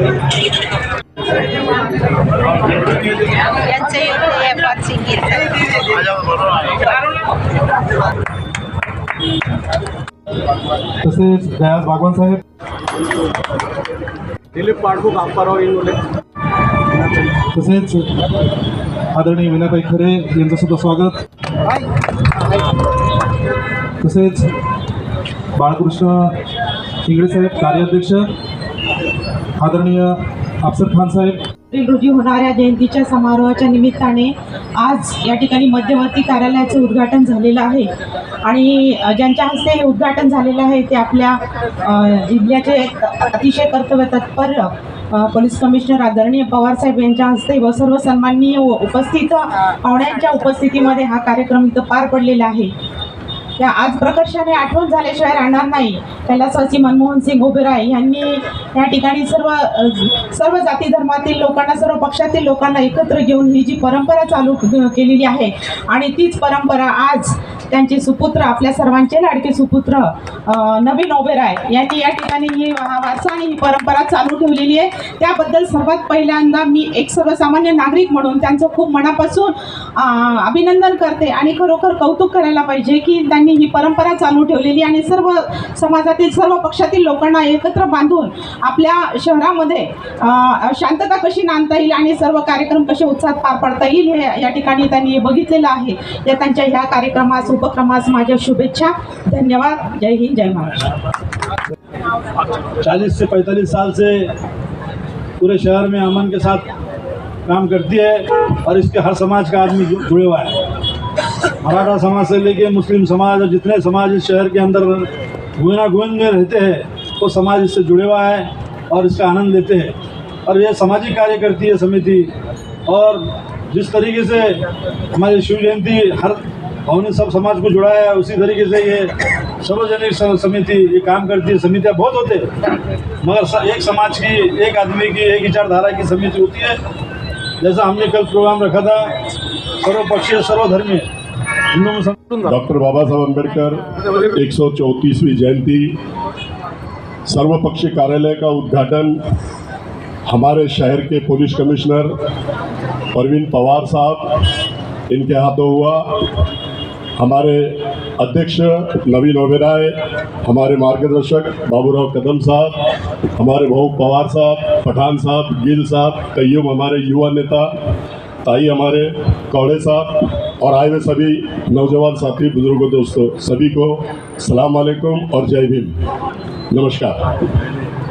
यांचं तसेच दयाज बागवान साहेब. दिलीप पाडबुक इंगोले. तसेच आदरणीय विनाताई खरे यांचं सुद्धा स्वागत. तसेच बाळकृष्ण इंगळे साहेब कार्याध्यक्ष. आदरणीय अफसर खान साहेब. रोजी होणाऱ्या जयंतीच्या समारोहाच्या निमित्ताने आज या ठिकाणी मध्यवर्ती कार्यालयाचं उद्घाटन झालेलं आहे. आणि ज्यांच्या हस्ते हे उद्घाटन झालेलं आहे ते आपल्या जिल्ह्याचे अतिशय कर्तव्य तत्पर पोलीस कमिशनर आदरणीय पवार साहेब यांच्या हस्ते व सर्व सन्माननीय उपस्थित पाहुण्यांच्या उपस्थितीमध्ये हा कार्यक्रम इथं पार पडलेला आहे. त्या आज प्रकर्षाने आठवण झाल्याशिवाय राहणार नाही. त्याला सचिव मनमोहन सिंग उभेराय यांनी या ठिकाणी सर्व सर्व जाती धर्मातील लोकांना सर्व पक्षातील लोकांना एकत्र घेऊन ही जी परंपरा चालू केलेली आहे आणि तीच परंपरा आज त्यांचे सुपुत्र आपल्या सर्वांचे लाडके सुपुत्र नवीन ओबेराय यांनी या ठिकाणी ही वारसा आणि ही परंपरा चालू ठेवलेली आहे. त्याबद्दल सर्वात पहिल्यांदा मी एक सर्वसामान्य नागरिक म्हणून त्यांचं खूप मनापासून अभिनंदन करते आणि खरोखर कौतुक करायला पाहिजे की त्यांनी ही परंपरा चालू ठेवलेली आणि सर्व समाजातील सर्व पक्षातील लोकांना एकत्र बांधून आपल्या शहरामध्ये शांतता कशी नांदता येईल आणि सर्व कार्यक्रम कसे उत्साहात पार पाडता येईल हे या ठिकाणी त्यांनी बघितलेलं आहे. या त्यांच्या ह्या कार्यक्रमास उपक्रमास माझ्या शुभेच्छा. धन्यवाद. जय हिंद, जय महाराष्ट्र. चालीस से पैंतालीस साल से पूरे शहर में अमन के साथ काम करती है और इसके हर समाज का आदमी जुड़े हुआ है। मराठा समाज से लेके मुस्लिम समाज और जितने समाज इस शहर के अंदर गुना गुन में रहते हैं, वो समाज इससे जुड़े हुआ है और इसका आनंद लेते हैं। और यह सामाजिक कार्य करती है समिति और जिस तरीके से हमारी शिव जयंती हर हमने सब समाज को जुड़ाया है, उसी तरीके से ये सर्वजनिक समिति, ये काम करती है। समितियाँ बहुत होते हैं। मगर एक समाज की, एक आदमी की, एक विचारधारा की समिति होती है। जैसा हमने कल प्रोग्राम रखा था, सर्वपक्षीय सर्वधर्मीय डॉक्टर बाबासाहेब आंबेडकर एक सौ चौंतीसवीं जयंती, सर्वपक्षीय कार्यालय का उद्घाटन हमारे शहर के पुलिस कमिश्नर परवीन पवार साहब, इनके हाथों हुआ। हमारे अध्यक्ष नवीन ओबेराय, हमारे मार्गदर्शक बाबूराव कदम साहब, हमारे भाऊ पवार साहब, पठान साहब, गिल साहब कईम हमारे युवा नेता, ताई हमारे, कौड़े साहब, और आए हुए सभी नौजवान साथी, बुज़ुर्गों, दोस्तों, सभी को सलाम वालेकुम और जय भीम। नमस्कार।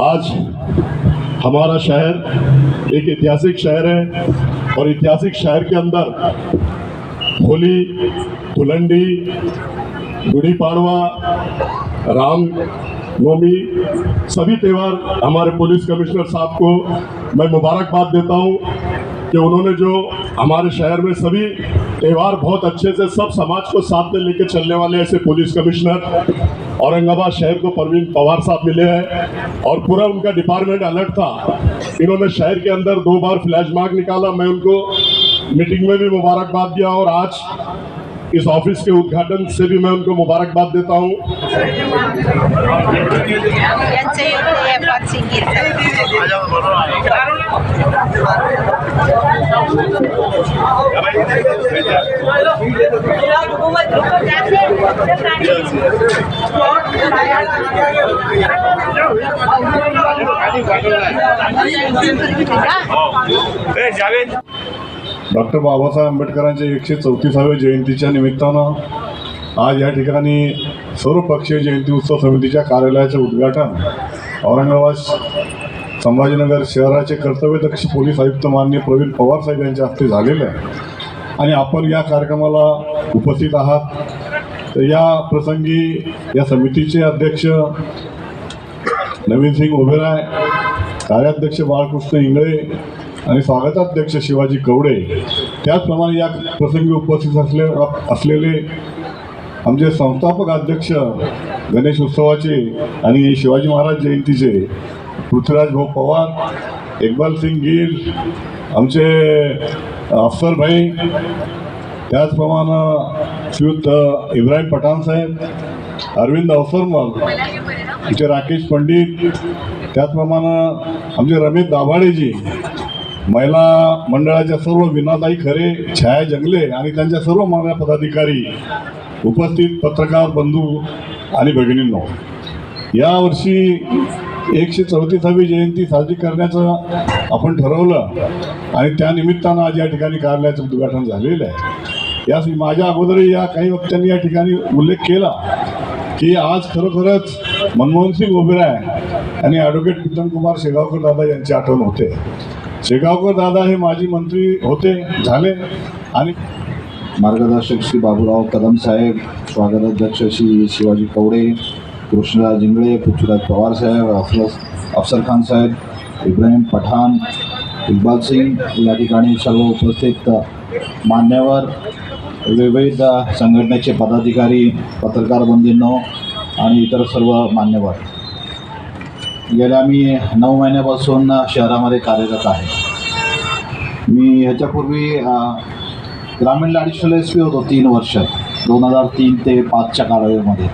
आज हमारा शहर एक ऐतिहासिक शहर है और ऐतिहासिक शहर के अंदर होली, धुलंडी, गुड़ी पाड़वा, राम नवमी, सभी त्यौहार हमारे पुलिस कमिश्नर साहब को मैं मुबारकबाद देता हूँ कि उन्होंने जो हमारे शहर में सभी त्यौहार बहुत अच्छे से सब समाज को साथ में लेकर चलने वाले ऐसे पुलिस कमिश्नर औरंगाबाद शहर को परवीन पवार साहब मिले हैं और पूरा उनका डिपार्टमेंट अलर्ट था। इन्होंने शहर के अंदर दो बार फ्लैश मार्क निकाला, मैं उनको मीटिंग में भी मुबारकबाद दिया और आज इस ऑफ़िस के उद्घाटन से भी मैं उनको मुबारकबाद देता हूँ। बॉक्सिंग डॉक्टर बाबासाहेब आंबेडकरांच्या एकशे चौतीसाव्या जयंतीच्या निमित्तानं आज या ठिकाणी सर्वपक्षीय जयंती उत्सव समितीच्या कार्यालयाचे उद्घाटन औरंगाबाद संभाजीनगर शहराचे कर्तव्यदक्ष पोलीस आयुक्त माननीय प्रवीण पवार साहेब यांच्या हस्ते झालेलं आहे. आणि आपण या कार्यक्रमाला उपस्थित आहात. तर या प्रसंगी या समितीचे अध्यक्ष नवीन सिंग ओबेराय कार्याध्यक्ष बाळकृष्ण इंगळे आणि स्वागताध्यक्ष शिवाजी कवडे. त्याचप्रमाणे या प्रसंगी उपस्थित असले असलेले आमचे संस्थापक अध्यक्ष गणेश उत्सवाचे आणि शिवाजी महाराज जयंतीचे पृथ्वीराज भाऊ पवार इक्बाल सिंग गिल आमचे अफसर भाई त्याचप्रमाणे श्रीयुत इब्राहिम पठाण साहेब अरविंद अवसरमल आमचे राकेश पंडित त्याचप्रमाणे आमचे रमेश दाभाडेजी महिला मंडळाच्या सर्व विनाताई खरे छाया जंगले आणि त्यांच्या सर्व महिला पदाधिकारी उपस्थित पत्रकार बंधू आणि भगिनींनो यावर्षी एकशे चौतीसावी जयंती साजरी करण्याचं आपण ठरवलं आणि त्यानिमित्तानं आज या ठिकाणी कार्यालयाचं उद्घाटन झालेलं आहे. यास माझ्या अगोदरही या काही वक्त्यांनी या ठिकाणी उल्लेख केला की आज खरोखरच मनमोहन सिंग ओबेराय आणि ॲडव्होकेट प्रीतम कुमार शेगावकर दादा यांची आठवण होते. शेगावकर दादा हे माजी मंत्री होते झाले. आणि मार्गदर्शक श्री बाबूराव कदम साहेब स्वागताध्यक्ष श्री शिवाजी कवडे कृष्णराज इंगळे पृथ्वीराज पवार साहेब अफर अफसर खान साहेब इब्राहिम पठाण इकबाल सिंग या ठिकाणी सर्व उपस्थित मान्यवर विविध संघटनेचे पदाधिकारी पत्रकार बंधूंनो आणि इतर सर्व मान्यवर. गेल्या मी नऊ महिन्यापासून शहरामध्ये कार्यरत आहे. मी ह्याच्यापूर्वी ग्रामीण ग्रामीणला एस पी होतो तीन वर्ष दोन हजार तीन ते पाचच्या कालावधीमध्ये.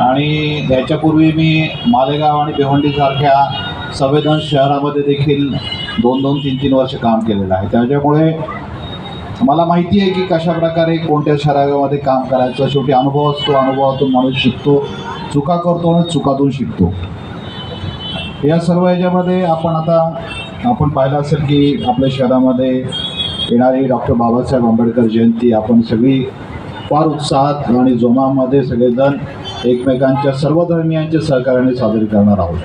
आणि याच्यापूर्वी मी मालेगाव आणि भिवंडीसारख्या संवेदन शहरामध्ये देखील दोन दोन तीन तीन वर्ष काम केलेलं आहे. त्याच्यामुळे मला माहिती आहे की कशा प्रकारे कोणत्या शहरामध्ये काम करायचं? शेवटी अनुभव असतो अनुभवातून माणूस शिकतो चुका करतो आणि चुकातून शिकतो. या सर्व याच्यामध्ये आपण आता आपण पाहिलं असेल की आपल्या शहरामध्ये येणारी डॉक्टर बाबासाहेब आंबेडकर जयंती आपण सगळी फार उत्साहात आणि जोमामध्ये सगळेजण एकमेकांच्या सर्व धर्मियांच्या सहकार्याने साजरी करणार आहोत.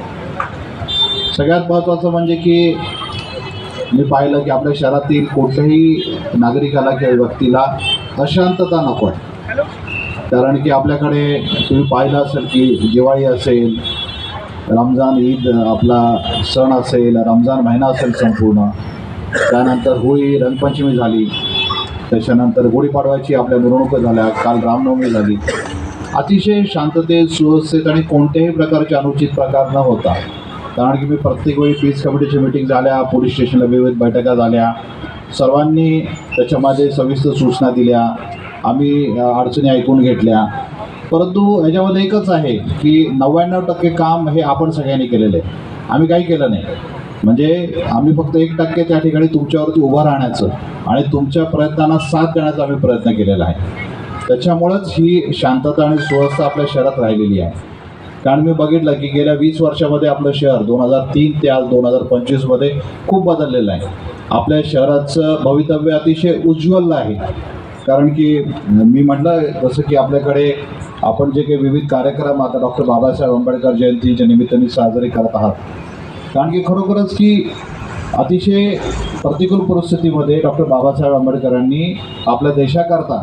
सगळ्यात महत्त्वाचं म्हणजे की मी पाहिलं की आपल्या शहरातील कोणत्याही नागरिकाला किंवा व्यक्तीला अशांतता नको आहे. कारण की आपल्याकडे तुम्ही पाहिलं असेल की दिवाळी असेल रमजान ईद आपला सण असेल रमजान महिना असेल संपूर्ण. त्यानंतर होळी रंगपंचमी झाली. त्याच्यानंतर गुढीपाडव्याची आपल्या मिरवणुका झाल्या. काल रामनवमी झाली. अतिशय शांततेत सुव्यवस्थेत आणि कोणत्याही प्रकारचे अनुचित प्रकार न होता कारण की मी प्रत्येक वेळी पीस कमिटीच्या मिटिंग झाल्या पोलीस स्टेशनला विविध बैठका झाल्या. सर्वांनी त्याच्यामध्ये सविस्तर सूचना दिल्या. आम्ही अडचणी ऐकून घेतल्या. परंतु ह्याच्यामध्ये एकच आहे की नव्याण्णव टक्के काम हे आपण सगळ्यांनी केलेलं. आहे आम्ही काही केलं नाही. म्हणजे आम्ही फक्त एक टक्के त्या ठिकाणी तुमच्यावरती उभं राहण्याचं आणि तुमच्या प्रयत्नांना साथ देण्याचा आम्ही प्रयत्न केलेला आहे. त्याच्यामुळंच ही शांतता आणि सुव्यवस्था आपल्या शहरात राहिलेली आहे. कारण मी बघितलं की गेल्या वीस वर्षामध्ये आपलं शहर दोन हजार तीन ते आज दोन हजार पंचवीसमध्ये खूप बदललेलं आहे. आपल्या शहराचं भवितव्य अतिशय उज्ज्वल आहे. कारण की मी म्हटलं जसं की आपल्याकडे आपण जे काही विविध कार्यक्रम आता डॉक्टर बाबासाहेब आंबेडकर जयंतीच्या निमित्ताने साजरे करत आहात. कारण की खरोखरच की अतिशय प्रतिकूल परिस्थितीमध्ये डॉक्टर बाबासाहेब आंबेडकरांनी आपल्या देशाकरता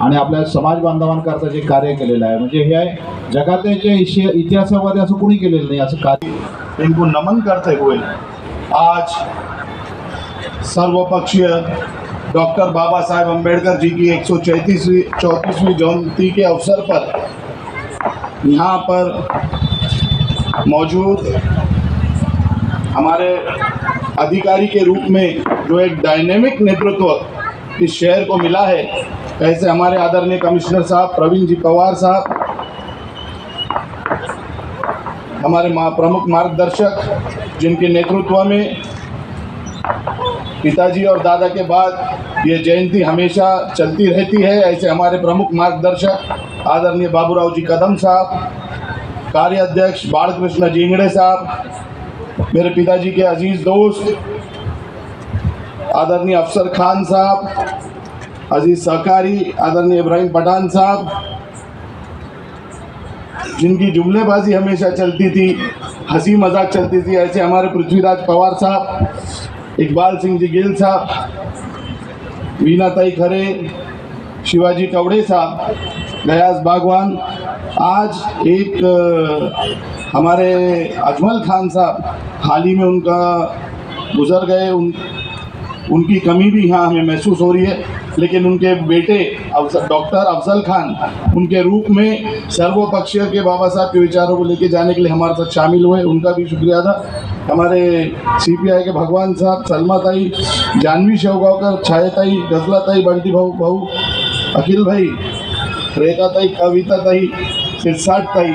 आपल्या समाज बांधवांकरता जे कार्य केलेलं आहे, म्हणजे हे जगाच्या इशे- इतिहासामध्ये असं कार्य इनको नमन करते हुए आज सर्वपक्षीय डॉक्टर बाबा साहेब अंबेडकर जी की एक सौ चौंतीसवीं जयंती के अवसर पर यहाँ पर मौजूद हमारे अधिकारी के रूप में जो एक डायनेमिक नेतृत्व इस शहर को मिला है। ऐसे हमारे आदरणीय कमिश्नर साहब, प्रवीण जी पवार साहब, हमारे प्रमुख मार्गदर्शक जिनके नेतृत्व में पिताजी और दादा के बाद ये जयंती हमेशा चलती रहती है। ऐसे हमारे प्रमुख मार्गदर्शक आदरणीय बाबूराव जी कदम साहब कार्याध्यक्ष बालकृष्ण जिंगड़े साहब, मेरे पिताजी के अज़ीज़ दोस्त आदरणीय अफसर खान साहब, अज़ीज़ सहकारी, आदरणीय इब्राहिम पठान साहब, जिनकी जुमलेबाजी हमेशा चलती थी, हँसी मज़ाक चलती थी, ऐसे हमारे पृथ्वीराज पवार साहब, इकबाल सिंह जी गिल साहब वीनाताई खरे, शिवाजी कवड़े साहब गयास बागवान, आज एक हमारे अजमल खान साहब, हाल ही में उनका गुजर गए, उन उनकी कमी भी यहाँ हमें महसूस हो रही है, लेकिन उनके बेटे डॉक्टर अफजल खान, उनके रूप में सर्वपक्षीय के बाबा साहब के विचारों को लेके जाने के लिए हमारे साथ शामिल हुए, उनका भी शुक्रिया था हमारे सीपीआई के भगवान साहब, सलमा ताई, जानवी शेवगांवकर छायाताई गजलाताई बंटी भाऊ भाऊ, अखिल भाई, रेखा ताई, कविता ताई, सिरसाट ताई,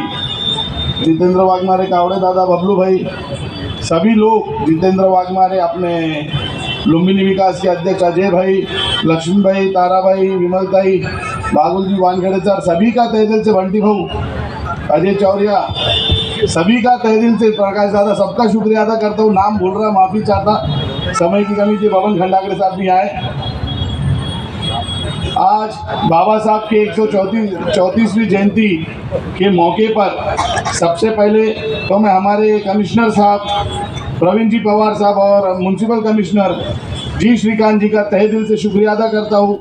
जितेंद्र वाघमारे, कावड़े दादा, बबलू भाई, सभी लोग जितेंद्र वाघमारे अपने लुम्बिनी विकास के अध्यक्ष अजय भाई, लक्ष्मी भाई, तारा भाई, विमल ताई बाबुल जी वानखेड़े सर सभी का तहे दिल से बंटी भाऊ, अजय चौरिया सभी का तहे दिल से प्रकाश दादा, सबका शुक्रिया अदा करता हूँ। नाम भूल रहा, माफ़ी चाहता, समय की कमी थी पवन खंडागरे साहब भी आए। आज बाबा साहब के एक सौ चौंतीसवीं जयंती के मौके पर सबसे पहले तो मैं हमारे कमिश्नर साहब प्रवीण जी पवार साहब और म्यूनसिपल कमिश्नर जी श्रीकांत जी का तहे दिल से शुक्रिया अदा करता हूँ।